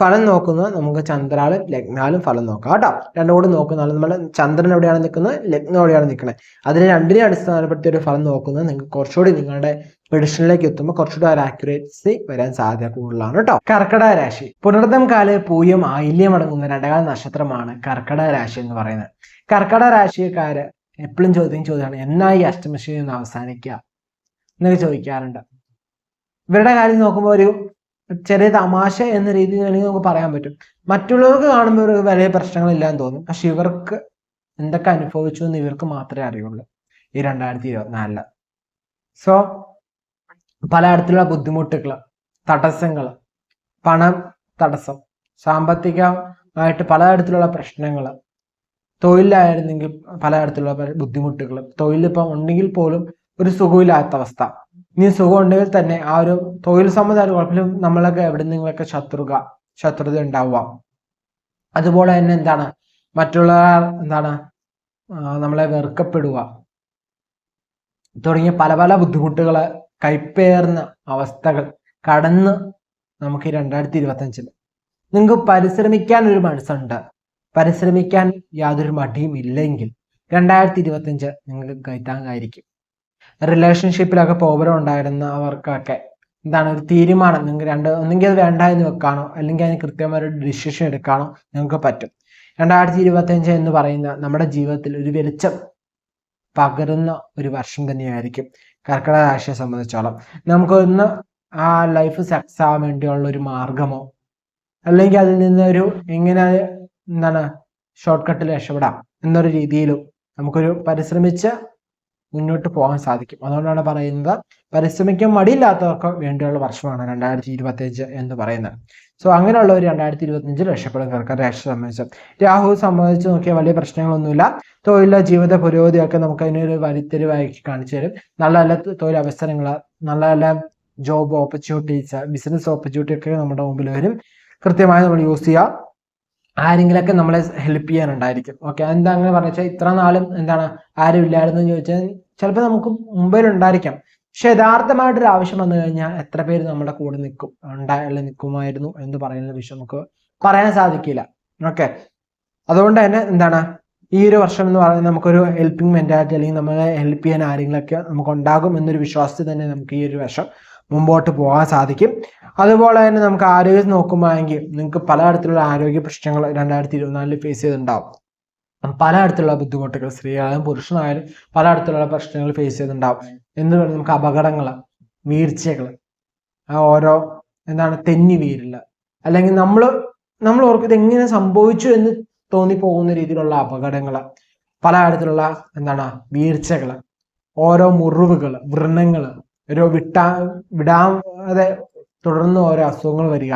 ഫലം നോക്കുന്നത് നമുക്ക് ചന്ദ്രാലും ലഗ്നാലും ഫലം നോക്കാം. കേട്ടോ. രണ്ടും കൂടി നോക്കുന്ന നമ്മൾ ചന്ദ്രൻ എവിടെയാണ് നിൽക്കുന്നത്? ലഗ്നം എവിടെയാണ് നിൽക്കുന്നത്? അതിനെ രണ്ടിനെ അടിസ്ഥാനപ്പെടുത്തി ഒരു ഫലം നോക്കുന്നത് നിങ്ങൾക്ക് കുറച്ചുകൂടി നിങ്ങളുടെ പ്രഡിഷനിലേക്ക് എത്തുമ്പോൾ കുറച്ചുകൂടി ഒരു ആക്യുറേസി വരാൻ സാധ്യത കൂടുതലാണ് കേട്ടോ. കർക്കിടക രാശി. പുനർദം കാൽ പൂയം ആയില്യം അടങ്ങുന്ന രണ്ടകാല നക്ഷത്രമാണ് കർക്കിടക രാശി എന്ന് പറയുന്നത്. കർക്കിടക രാശിക്കാര് എപ്പോഴും ചോദ്യം ചോദ്യമാണ് എന്നാ ഈ അഷ്ടമശിയിൽ ഒന്ന് അവസാനിക്കുക എന്നൊക്കെ ചോദിക്കാറുണ്ട്. ഇവരുടെ കാര്യം നോക്കുമ്പോൾ ഒരു ചെറിയ തമാശ എന്ന രീതിയിൽ വേണമെങ്കിൽ നമുക്ക് പറയാൻ പറ്റും. മറ്റുള്ളവർക്ക് കാണുമ്പോൾ ഒരു വലിയ പ്രശ്നങ്ങളില്ലാന്ന് തോന്നും. പക്ഷെ ഇവർക്ക് എന്തൊക്കെ അനുഭവിച്ചു എന്ന് ഇവർക്ക് മാത്രമേ അറിയുള്ളൂ ഈ രണ്ടായിരത്തി ഇരുപത്തിനാലിൽ. സോ പലതരത്തിലുള്ള ബുദ്ധിമുട്ടുകൾ തടസ്സങ്ങൾ പണം തടസ്സം സാമ്പത്തികമായിട്ട് പലതരത്തിലുള്ള പ്രശ്നങ്ങൾ തൊഴിലായിരുന്നെങ്കിൽ പലതരത്തിലുള്ള ബുദ്ധിമുട്ടുകൾ തൊഴിലിപ്പം ഉണ്ടെങ്കിൽ പോലും ഒരു സുഖമില്ലാത്ത അവസ്ഥ. ഇനി സുഖം ഉണ്ടെങ്കിൽ തന്നെ ആ ഒരു തൊഴിൽ സംബന്ധമായ കുഴപ്പമില്ല. നമ്മളൊക്കെ എവിടെ നിങ്ങളൊക്കെ ശത്രുക ശത്രുത ഉണ്ടാവുക. അതുപോലെ തന്നെ എന്താണ്? മറ്റുള്ള എന്താണ്? നമ്മളെ വെറുക്കപ്പെടുക. തുടങ്ങിയ പല പല ബുദ്ധിമുട്ടുകൾ കൈപ്പേർന്ന അവസ്ഥകൾ കടന്ന് നമുക്ക് രണ്ടായിരത്തി രണ്ടായിരത്തി ഇരുപത്തഞ്ചിൽ നിങ്ങൾക്ക് പരിശ്രമിക്കാൻ ഒരു മനസ്സുണ്ട്. പരിശ്രമിക്കാൻ യാതൊരു മടിയും ഇല്ലെങ്കിൽ രണ്ടായിരത്തി ഇരുപത്തഞ്ച് നിങ്ങൾക്ക് കൈത്താങ്ങായിരിക്കും റിലേഷൻഷിപ്പിലൊക്കെ പ്രോബ്ലം ഉണ്ടായിരുന്നവർക്കൊക്കെ എന്താണ് ഒരു തീരുമാനം. നിങ്ങൾക്ക് രണ്ട് ഒന്നെങ്കിൽ അത് വേണ്ട എന്ന് വെക്കാനോ അല്ലെങ്കിൽ അതിന് കൃത്യമായ ഒരു ഡിസിഷൻ എടുക്കാനോ നിങ്ങൾക്ക് പറ്റും. രണ്ടായിരത്തി ഇരുപത്തഞ്ച് എന്ന് പറയുന്ന നമ്മുടെ ജീവിതത്തിൽ ഒരു വെളിച്ചം പകരുന്ന ഒരു വർഷം തന്നെയായിരിക്കും. കർക്കിടക രാശിയെ സംബന്ധിച്ചോളം. നമുക്കൊന്ന് ആ ലൈഫ് സക്സസ് ആവാൻ വേണ്ടിയുള്ള ഒരു മാർഗമോ അല്ലെങ്കിൽ അതിൽ നിന്ന് ഒരു എങ്ങനെ എന്താണ് ഷോർട്ട് കട്ടിൽ രക്ഷപ്പെടാം എന്നൊരു രീതിയിലും നമുക്കൊരു പരിശ്രമിച്ച് മുന്നോട്ട് പോകാൻ സാധിക്കും. അതുകൊണ്ടാണ് പറയുന്നത് പരിശ്രമിക്കാൻ മടിയില്ലാത്തവർക്ക് വേണ്ടിയുള്ള വർഷമാണ് രണ്ടായിരത്തി ഇരുപത്തി അഞ്ച് എന്ന് പറയുന്നത്. സോ അങ്ങനെയുള്ള ഒരു രണ്ടായിരത്തി ഇരുപത്തി അഞ്ചിൽ രക്ഷപ്പെടും. കർക്കിടക രാശി സംബന്ധിച്ച്. രാഹു സംബന്ധിച്ച് നോക്കിയാൽ വലിയ പ്രശ്നങ്ങളൊന്നുമില്ല. തൊഴിലെ ജീവിത പുരോഗതിയൊക്കെ നമുക്ക് അതിനൊരു വരിത്തെരുവായി കാണിച്ചു തരും. നല്ല നല്ല തൊഴിലവസരങ്ങൾ നല്ല നല്ല ജോബ് ഓപ്പർച്യൂണിറ്റീസ് ബിസിനസ് ഓപ്പർച്യൂണിറ്റി ഒക്കെ നമ്മുടെ മുമ്പിൽ വരും. കൃത്യമായി നമ്മൾ യൂസ് ചെയ്യുക ആരെങ്കിലൊക്കെ നമ്മളെ ഹെൽപ്പ് ചെയ്യാനുണ്ടായിരിക്കും. ഓക്കെ എന്താ അങ്ങനെ പറഞ്ഞാൽ ഇത്ര നാളും എന്താണ് ആരും ഇല്ലായിരുന്നു ചോദിച്ചാൽ ചിലപ്പോൾ നമുക്ക് മുമ്പിൽ ഉണ്ടായിരിക്കാം പക്ഷെ യഥാർത്ഥമായിട്ടൊരു ആവശ്യം വന്നു കഴിഞ്ഞാൽ എത്ര പേര് നമ്മുടെ കൂടെ നിൽക്കും ഉണ്ടായാലും നിൽക്കുമായിരുന്നു എന്ന് പറയുന്ന വിഷയം നമുക്ക് പറയാൻ സാധിക്കില്ല. ഓക്കെ അതുകൊണ്ട് തന്നെ എന്താണ്? ഈ ഒരു വർഷം എന്ന് പറയുന്നത് നമുക്കൊരു ഹെൽപ്പിംഗ് മെന്റാലിറ്റി അല്ലെങ്കിൽ നമ്മളെ ഹെൽപ്പ് ചെയ്യാൻ ആരെങ്കിലൊക്കെ നമുക്ക് ഉണ്ടാകും എന്നൊരു വിശ്വാസത്തിൽ തന്നെ നമുക്ക് ഈ ഒരു വർഷം മുമ്പോട്ട് പോകാൻ സാധിക്കും. അതുപോലെ തന്നെ നമുക്ക് ആരോഗ്യം നോക്കുമ്പോഴെങ്കിൽ നിങ്ങൾക്ക് പലതരത്തിലുള്ള ആരോഗ്യ പ്രശ്നങ്ങൾ രണ്ടായിരത്തി ഇരുപത്തിനാലിൽ ഫേസ് ചെയ്തിട്ടുണ്ടാവും. പലതരത്തിലുള്ള ബുദ്ധിമുട്ടുകൾ സ്ത്രീയായാലും പുരുഷനായാലും പലതരത്തിലുള്ള പ്രശ്നങ്ങൾ ഫേസ് ചെയ്തിട്ടുണ്ടാവും എന്ന് പറഞ്ഞാൽ നമുക്ക് അപകടങ്ങൾ വീഴ്ചകൾ ഓരോ എന്താണ് തെന്നി വീരില്ല അല്ലെങ്കിൽ നമ്മൾ നമ്മൾ ഓർക്കും ഇത് എങ്ങനെ സംഭവിച്ചു എന്ന് തോന്നിപ്പോകുന്ന രീതിയിലുള്ള അപകടങ്ങൾ പലതരത്തിലുള്ള എന്താണ് വീഴ്ചകൾ ഓരോ മുറിവുകൾ വ്രണങ്ങൾ ഓരോ വിട്ടാ വിടാതെ തുടർന്ന് ഓരോ അസുഖങ്ങൾ വരിക.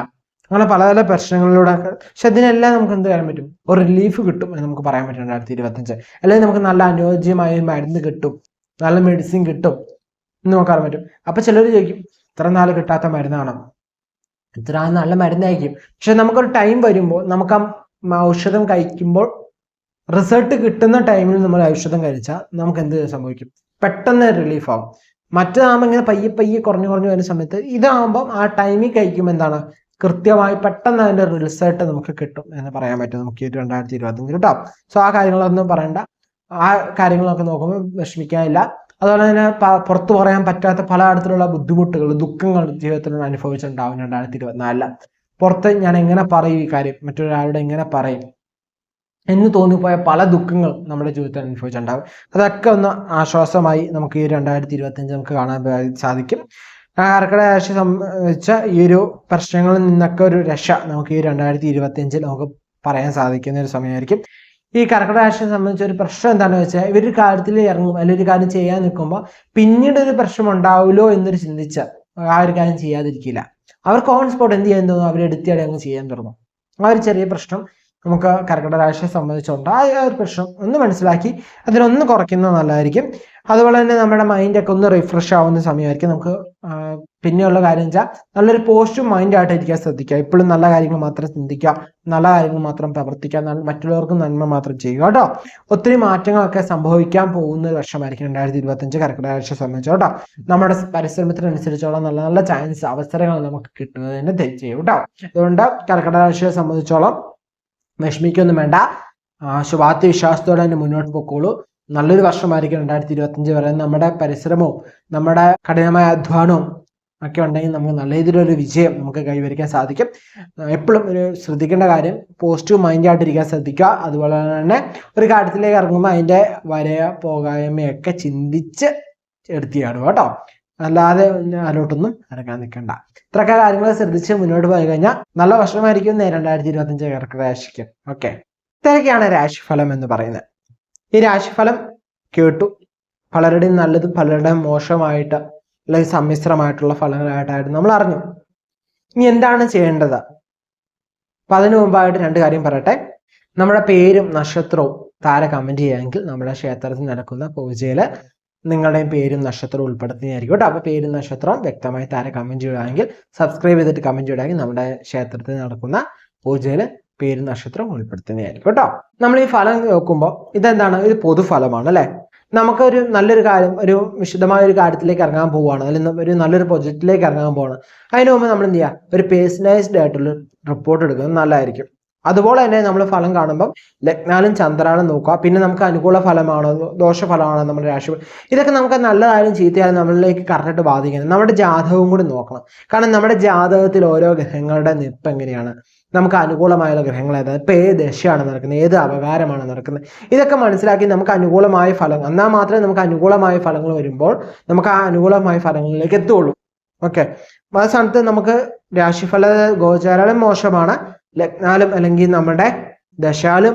അങ്ങനെ പല പല പ്രശ്നങ്ങളിലൂടെ പക്ഷെ ഇതിനെല്ലാം നമുക്ക് എന്ത് ചെയ്യാൻ പറ്റും? ഒരു റിലീഫ് കിട്ടും എന്ന് നമുക്ക് പറയാൻ പറ്റും രണ്ടായിരത്തി ഇരുപത്തഞ്ച്. അല്ലെങ്കിൽ നമുക്ക് നല്ല അനുയോജ്യമായ മരുന്ന് കിട്ടും. നല്ല മെഡിസിൻ കിട്ടും എന്ന് നോക്കാൻ പറ്റും. അപ്പൊ ചിലർ ചോദിക്കും ഇത്ര നാൾ കിട്ടാത്ത മരുന്നാണ്? ഇത്ര നല്ല മരുന്നായിരിക്കും. പക്ഷെ നമുക്കൊരു ടൈം വരുമ്പോൾ നമുക്ക് ആ ഔഷധം കഴിക്കുമ്പോൾ റിസൾട്ട് കിട്ടുന്ന ടൈമിൽ നമ്മൾ ഔഷധം കഴിച്ചാൽ നമുക്ക് എന്ത് സംഭവിക്കും? പെട്ടെന്ന് റിലീഫ് ആവും. മറ്റേതാകുമ്പോൾ ഇങ്ങനെ പയ്യെ പയ്യെ കുറഞ്ഞു കുറഞ്ഞു വരുന്ന സമയത്ത് ഇതാകുമ്പോൾ ആ ടൈമിൽ കഴിക്കുമ്പോൾ എന്താണ്? കൃത്യമായി പെട്ടെന്ന് അതിന്റെ റിസൾട്ട് നമുക്ക് കിട്ടും എന്ന് പറയാൻ പറ്റും. നമുക്ക് ഈ രണ്ടായിരത്തി ഇരുപത്തഞ്ചിൽ കേട്ടോ സോ ആ കാര്യങ്ങളൊന്നും പറയണ്ട. ആ കാര്യങ്ങളൊക്കെ നോക്കുമ്പോൾ വിഷമിക്കാനില്ല. അതുപോലെ തന്നെ പുറത്തു പറയാൻ പറ്റാത്ത പല തരത്തിലുള്ള ബുദ്ധിമുട്ടുകൾ ദുഃഖങ്ങൾ ജീവിതത്തിൽ അനുഭവിച്ചിട്ടുണ്ടാവും രണ്ടായിരത്തി ഇരുപത്തിനാലിൽ. പുറത്ത് ഞാൻ എങ്ങനെ പറയും ഈ കാര്യം? മറ്റൊരാളോട് എങ്ങനെ പറയും? എന്ന് തോന്നിപ്പോയ പല ദുഃഖങ്ങൾ നമ്മുടെ ജീവിതത്തിൽ അനുഭവിച്ചിട്ടുണ്ടാവും. അതൊക്കെ ഒന്ന് ആശ്വാസമായി നമുക്ക് ഈ രണ്ടായിരത്തി ഇരുപത്തി നമുക്ക് കാണാൻ സാധിക്കും. ആ കർക്കിടക രാശി സംബന്ധിച്ച ഈ ഒരു പ്രശ്നങ്ങളിൽ നിന്നൊക്കെ ഒരു രക്ഷ നമുക്ക് ഈ രണ്ടായിരത്തി ഇരുപത്തി അഞ്ചിൽ നമുക്ക് പറയാൻ സാധിക്കുന്ന ഒരു സമയമായിരിക്കും. ഈ കർക്കിടക രാശിയെ സംബന്ധിച്ച ഒരു പ്രശ്നം എന്താണെന്ന് വെച്ചാൽ ഇവർ കാര്യത്തിൽ ഇറങ്ങും അല്ലെങ്കിൽ ഒരു കാര്യം ചെയ്യാൻ നിൽക്കുമ്പോൾ പിന്നീട് ഒരു പ്രശ്നം ഉണ്ടാവുമല്ലോ എന്നൊരു ചിന്തിച്ച ആ ഒരു കാര്യം ചെയ്യാതിരിക്കില്ല. അവർ കോൺ സ്പോട്ട് എന്ത് ചെയ്യാൻ തോന്നും? അവർ എടുത്തിയാടെ അങ്ങ് ചെയ്യാൻ തുടങ്ങും. ആ ഒരു ചെറിയ പ്രശ്നം നമുക്ക് കർക്കിടക രാശിയെ സംബന്ധിച്ചുണ്ട്. ആ ഒരു പ്രശ്നം ഒന്ന് മനസ്സിലാക്കി അതിനൊന്ന് കുറയ്ക്കുന്നത് നല്ലതായിരിക്കും. അതുപോലെ തന്നെ നമ്മുടെ മൈൻഡൊക്കെ ഒന്ന് റിഫ്രഷ് ആവുന്ന സമയമായിരിക്കും നമുക്ക് പിന്നെയുള്ള കാര്യം വെച്ചാൽ നല്ലൊരു പോസിറ്റീവ് മൈൻഡായിട്ട് ഇരിക്കാൻ ശ്രദ്ധിക്കുക. എപ്പോഴും നല്ല കാര്യങ്ങൾ മാത്രം ചിന്തിക്കുക നല്ല കാര്യങ്ങൾ മാത്രം പ്രവർത്തിക്കുക മറ്റുള്ളവർക്ക് നന്മ മാത്രം ചെയ്യുക കേട്ടോ. ഒത്തിരി മാറ്റങ്ങളൊക്കെ സംഭവിക്കാൻ പോകുന്ന ഒരു വർഷമായിരിക്കും രണ്ടായിരത്തി ഇരുപത്തഞ്ച് കർക്കിടക രാശിയെ സംബന്ധിച്ച് കേട്ടോ. നമ്മുടെ പരിശ്രമത്തിനനുസരിച്ചുള്ള നല്ല നല്ല ചാൻസ് അവസരങ്ങൾ നമുക്ക് കിട്ടുന്നതിന് ചെയ്യും കേട്ടോ. അതുകൊണ്ട് കർക്കിടകാഴ്ചയെ സംബന്ധിച്ചോളം വിഷമിക്കൊന്നും വേണ്ട. ശുഭാപ്തി വിശ്വാസത്തോടെ തന്നെ മുന്നോട്ട് പൊക്കോളൂ. നല്ലൊരു വർഷമായിരിക്കും രണ്ടായിരത്തി ഇരുപത്തഞ്ച് വരെ. നമ്മുടെ പരിശ്രമവും നമ്മുടെ കഠിനമായ അധ്വാനവും ഒക്കെ ഉണ്ടെങ്കിൽ നമുക്ക് നല്ല രീതിയിലൊരു വിജയം നമുക്ക് കൈവരിക്കാൻ സാധിക്കും. എപ്പോഴും ഒരു ശ്രദ്ധിക്കേണ്ട കാര്യം പോസിറ്റീവ് മൈൻഡായിട്ടിരിക്കാൻ ശ്രദ്ധിക്കുക. അതുപോലെ തന്നെ ഒരു കാര്യത്തിലേക്ക് ഇറങ്ങുമ്പോൾ അതിന്റെ വരയ പോകായ്മയൊക്കെ ചിന്തിച്ച് എടുത്ത് ചാടുക കേട്ടോ. അല്ലാതെ അതിലോട്ടൊന്നും ഇറങ്ങാൻ നിൽക്കണ്ട. ഇത്രയൊക്കെ കാര്യങ്ങൾ ശ്രദ്ധിച്ച് മുന്നോട്ട് പോയി കഴിഞ്ഞാൽ നല്ല വർഷമായിരിക്കും രണ്ടായിരത്തി ഇരുപത്തഞ്ച് കർക്കരാശിക്ക് ഓക്കെ. ഇത്രയൊക്കെയാണ് രാശിഫലം എന്ന് പറയുന്നത്. ഈ രാശിഫലം കേട്ടു. പലരുടെയും നല്ലതും പലരുടെയും മോശമായിട്ട് അല്ലെങ്കിൽ സമ്മിശ്രമായിട്ടുള്ള ഫലങ്ങളായിട്ടായിരുന്നു നമ്മൾ അറിഞ്ഞു. ഇനി എന്താണ് ചെയ്യേണ്ടത്? അപ്പൊ അതിനു മുമ്പായിട്ട് രണ്ട് കാര്യം പറയട്ടെ. നമ്മുടെ പേരും നക്ഷത്രവും താര കമന്റ് ചെയ്യാമെങ്കിൽ നമ്മുടെ ക്ഷേത്രത്തിൽ നടക്കുന്ന പൂജയിൽ നിങ്ങളുടെയും പേരും നക്ഷത്രവും ഉൾപ്പെടുത്തുന്നതായിരിക്കും കേട്ടോ. അപ്പൊ പേരും നക്ഷത്രവും വ്യക്തമായി താര കമന്റ് ചെയ്യുകയാണെങ്കിൽ സബ്സ്ക്രൈബ് ചെയ്തിട്ട് കമന്റ് ചെയ്യുകയാണെങ്കിൽ നമ്മുടെ ക്ഷേത്രത്തിൽ നടക്കുന്ന പൂജയിൽ പേരും നക്ഷത്രം ഉൾപ്പെടുത്തുന്നതായിരിക്കും കേട്ടോ? നമ്മൾ ഈ ഫലം നോക്കുമ്പോൾ ഇതെന്താണ്? ഇത് പൊതുഫലമാണ് അല്ലെ? നമുക്കൊരു നല്ലൊരു കാര്യം ഒരു വിശദമായ ഒരു കാര്യത്തിലേക്ക് ഇറങ്ങാൻ പോവുകയാണ് അല്ലെങ്കിൽ ഒരു നല്ലൊരു പ്രൊജക്റ്റിലേക്ക് ഇറങ്ങാൻ പോവാണ്. അതിന് മുമ്പ് നമ്മൾ എന്ത് ചെയ്യുക ഒരു പേഴ്സണലൈസ്ഡ് ആയിട്ടുള്ള റിപ്പോർട്ട് എടുക്കുന്നത് നല്ലതായിരിക്കും. അതുപോലെ തന്നെ നമ്മൾ ഫലം കാണുമ്പോൾ ലഗ്നാലും ചന്ദ്രാനും നോക്കുക. പിന്നെ നമുക്ക് അനുകൂല ഫലമാണോ ദോഷഫലമാണോ നമ്മുടെ രാശി? ഇതൊക്കെ നമുക്ക് നല്ലതായാലും ചീത്തയായാലും നമ്മളിലേക്ക് കറക്റ്റായിട്ട് ബാധിക്കുന്നത് നമ്മുടെ ജാതകവും കൂടി നോക്കണം. കാരണം നമ്മുടെ ജാതകത്തിൽ ഓരോ ഗ്രഹങ്ങളുടെ നിപ്പ് എങ്ങനെയാണ്? നമുക്ക് അനുകൂലമായുള്ള ഗ്രഹങ്ങൾ ഏതാണ് ഇപ്പൊ ഏത് ദശയാണ് നടക്കുന്നത് ഏത് അപകാരമാണ് നടക്കുന്നത് ഇതൊക്കെ മനസ്സിലാക്കി നമുക്ക് അനുകൂലമായ ഫലം എന്നാൽ മാത്രമേ നമുക്ക് അനുകൂലമായ ഫലങ്ങൾ വരുമ്പോൾ നമുക്ക് ആ അനുകൂലമായ ഫലങ്ങളിലേക്ക് എത്തുള്ളൂ ഓക്കെ. ആ സ്ഥാനത്ത് നമുക്ക് രാശിഫല ഗോചാരാലും മോശമാണ് ലഗ്നാലും അല്ലെങ്കിൽ നമ്മുടെ ദശാലും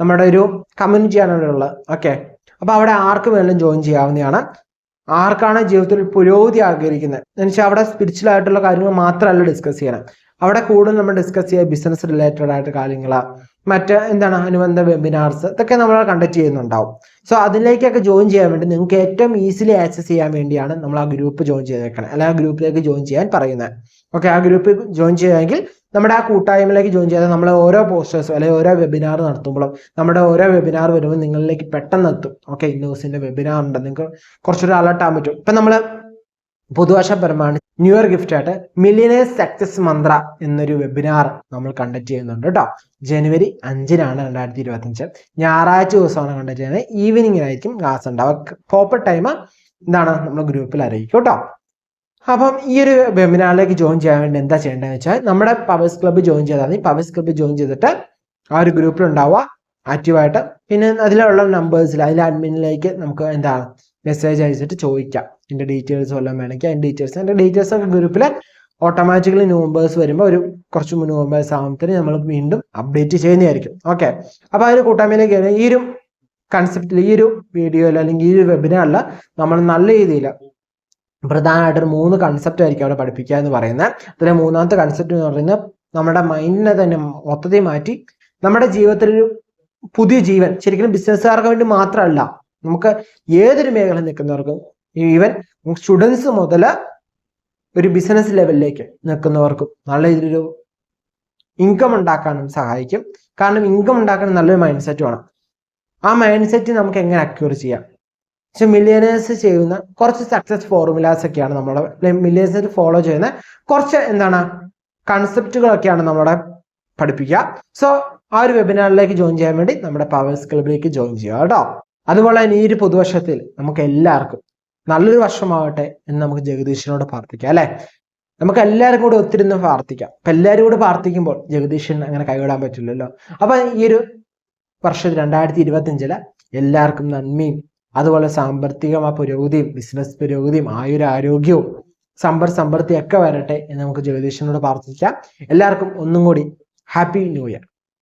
നമ്മുടെ ഒരു കമ്മ്യൂണിറ്റിയാണ് ഇവിടെ ഉള്ളത്. ഓക്കെ അപ്പോൾ അവിടെ ആർക്ക് വേണമെങ്കിലും ജോയിൻ ചെയ്യാവുന്നതാണ്. ആർക്കാണ് ജീവിതത്തിൽ പുരോഗതി ആഗ്രഹിക്കുന്നത്? എന്നുവെച്ചാൽ അവിടെ സ്പിരിച്വൽ ആയിട്ടുള്ള കാര്യങ്ങൾ മാത്രമല്ല ഡിസ്കസ് ചെയ്യണം. അവിടെ കൂടുതൽ നമ്മൾ ഡിസ്കസ് ചെയ്യുക ബിസിനസ് റിലേറ്റഡ് ആയിട്ട് കാര്യങ്ങൾ മറ്റ് എന്താണ് അനുബന്ധ വെബിനാർസ് ഇതൊക്കെ നമ്മൾ കണ്ടക്ട് ചെയ്യുന്നുണ്ടാവും. സോ അതിലേക്കൊക്കെ ജോയിൻ ചെയ്യാൻ വേണ്ടി നിങ്ങൾക്ക് ഏറ്റവും ഈസിലി ആക്സസ് ചെയ്യാൻ വേണ്ടിയാണ് നമ്മൾ ആ ഗ്രൂപ്പ് ജോയിൻ ചെയ്തേക്കണം. അല്ലെങ്കിൽ ആ ഗ്രൂപ്പിലേക്ക് ജോയിൻ ചെയ്യാൻ പറയുന്നത്. ഓക്കെ ആ ഗ്രൂപ്പിൽ ജോയിൻ ചെയ്യുമെങ്കിൽ നമ്മുടെ ആ കൂട്ടായ്മയിലേക്ക് ജോയിൻ ചെയ്താൽ നമ്മൾ ഓരോ പോസ്റ്റേഴ്സും അല്ലെങ്കിൽ ഓരോ വെബിനാർ നടത്തുമ്പോഴും നമ്മുടെ ഓരോ വെബിനാർ വരുമ്പോൾ നിങ്ങളിലേക്ക് പെട്ടെന്ന് എത്തും. ഓക്കെ ഇന്ന ദിവസത്തിന്റെ വെബിനാർ ഉണ്ട്. നിങ്ങൾക്ക് കുറച്ചൊരു അലർട്ട് ആകാൻ പറ്റും. ഇപ്പം നമ്മൾ പുതുവർഷപരമാണ് ന്യൂ ഇയർ ഗിഫ്റ്റ് ആയിട്ട് മില്ലിയനേഴ്സ് സക്സസ് മന്ത്ര എന്നൊരു വെബിനാർ നമ്മൾ കണ്ടക്ട് ചെയ്യുന്നുണ്ട് കേട്ടോ. ജനുവരി അഞ്ചിനാണ് രണ്ടായിരത്തി ഇരുപത്തി അഞ്ച് ഞായറാഴ്ച ദിവസമാണ് കണ്ടക്ട് ചെയ്യുന്നത്. ഈവനിങ്ങിനായിരിക്കും ക്ലാസ് ഉണ്ടാവുക. പ്രോപ്പർ ടൈം എന്താണ് നമ്മൾ ഗ്രൂപ്പിൽ അറിയിക്കും കേട്ടോ. അപ്പം ഈ ഒരു വെബിനാറിലേക്ക് ജോയിൻ ചെയ്യാൻ വേണ്ടി എന്താ ചെയ്യേണ്ടതെന്ന് വെച്ചാൽ നമ്മുടെ പവേഴ്സ് ക്ലബ്ബ് ജോയിൻ ചെയ്താൽ മതി. പവേഴ്സ് ക്ലബ്ബ് ജോയിൻ ചെയ്തിട്ട് ആ ഒരു ഗ്രൂപ്പിൽ ഉണ്ടാവുക. ആക്റ്റീവായിട്ട് പിന്നെ അതിലുള്ള നമ്പേഴ്സിൽ അതിലെ അഡ്മിനിലേക്ക് നമുക്ക് എന്താണ് മെസ്സേജ് അയച്ചിട്ട് ചോദിക്കാം. എന്റെ ഡീറ്റെയിൽസ് വല്ലതും വേണമെങ്കിൽ അതിന്റെ ഡീറ്റെയിൽസ് എന്റെ ഡീറ്റെയിൽസ് ഒക്കെ ഗ്രൂപ്പിൽ ഓട്ടോമാറ്റിക്കലി നമ്പേഴ്സ് വരുമ്പോൾ ഒരു കുറച്ച് നമ്പേഴ്സ് ആകുമ്പോഴത്തേന് നമ്മൾ വീണ്ടും അപ്ഡേറ്റ് ചെയ്യുന്നതായിരിക്കും. ഓക്കെ അപ്പോൾ ആ ഒരു കൂട്ടായ്മയിലേക്ക് ഈ ഒരു കൺസെപ്റ്റിൽ ഈ ഒരു വീഡിയോയിൽ അല്ലെങ്കിൽ ഈ ഒരു വെബിനാറിൽ നമ്മൾ നല്ല രീതിയിൽ പ്രധാനമായിട്ട് ഒരു മൂന്ന് കൺസെപ്റ്റ് ആയിരിക്കും അവിടെ പഠിപ്പിക്കുക എന്ന് പറയുന്നത്. അതിലെ മൂന്നാമത്തെ കൺസെപ്റ്റ് എന്ന് പറയുന്നത് നമ്മുടെ മൈൻഡിനെ തന്നെ മൊത്തത്തിൽ മാറ്റി നമ്മുടെ ജീവിതത്തിൽ ഒരു പുതിയ ജീവൻ ശരിക്കും ബിസിനസ്സുകാർക്ക് വേണ്ടി മാത്രമല്ല നമുക്ക് ഏതൊരു മേഖല നിൽക്കുന്നവർക്കും ഈവൻ സ്റ്റുഡൻസ് മുതൽ ഒരു ബിസിനസ് ലെവലിലേക്ക് നിൽക്കുന്നവർക്കും നല്ല രീതിയിലൊരു ഇൻകം ഉണ്ടാക്കാനും സഹായിക്കും. കാരണം ഇൻകം ഉണ്ടാക്കാൻ നല്ലൊരു മൈൻഡ് സെറ്റ് വേണം. ആ മൈൻഡ് സെറ്റ് നമുക്ക് എങ്ങനെ അക്യൂർ ചെയ്യാം? പക്ഷെ മില്ലിയനേഴ്സ് ചെയ്യുന്ന കുറച്ച് സക്സസ് ഫോർമുലാസ് ഒക്കെയാണ് നമ്മുടെ മില്ലിയനേഴ്സ് ഫോളോ ചെയ്യുന്ന കുറച്ച് എന്താണ് കൺസെപ്റ്റുകളൊക്കെയാണ് നമ്മുടെ പഠിപ്പിക്കുക. സോ ആ ഒരു വെബിനാറിലേക്ക് ജോയിൻ ചെയ്യാൻ വേണ്ടി നമ്മുടെ പവേഴ്സ് ക്ലബിലേക്ക് ജോയിൻ ചെയ്യുക കേട്ടോ. അതുപോലെ തന്നെ ഈ ഒരു പുതുവർഷത്തിൽ നമുക്ക് എല്ലാവർക്കും നല്ലൊരു വർഷമാവട്ടെ എന്ന് നമുക്ക് ജഗദീശനോട് പ്രാർത്ഥിക്കാം അല്ലെ? നമുക്ക് എല്ലാവരും കൂടെ ഒത്തിരുന്ന് പ്രാർത്ഥിക്കാം. അപ്പൊ എല്ലാവരും കൂടെ പ്രാർത്ഥിക്കുമ്പോൾ ജഗദീശൻ അങ്ങനെ കൈവിടാൻ പറ്റില്ലല്ലോ. അപ്പൊ ഈ ഒരു വർഷം രണ്ടായിരത്തി ഇരുപത്തി അഞ്ചിൽ എല്ലാവർക്കും നന്മയും അതുപോലെ സാമ്പത്തികമായ പുരോഗതിയും ബിസിനസ് പുരോഗതിയും ആയുരാരോഗ്യവും സമ്പർ സമൃദ്ധിയൊക്കെ വരട്ടെ എന്ന് നമുക്ക് ജ്യോതിഷനോട് പ്രാർത്ഥിക്കാം. എല്ലാവർക്കും ഒന്നും കൂടി ഹാപ്പി ന്യൂ ഇയർ